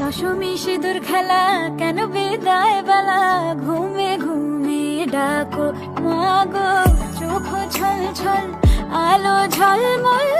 দশমী সিঁদুর খেলা, কেন বিদায় বেলা? ঘুমে ঘুমে ডাকো মাগো চোখ ছল ছল আলো ঝলমল।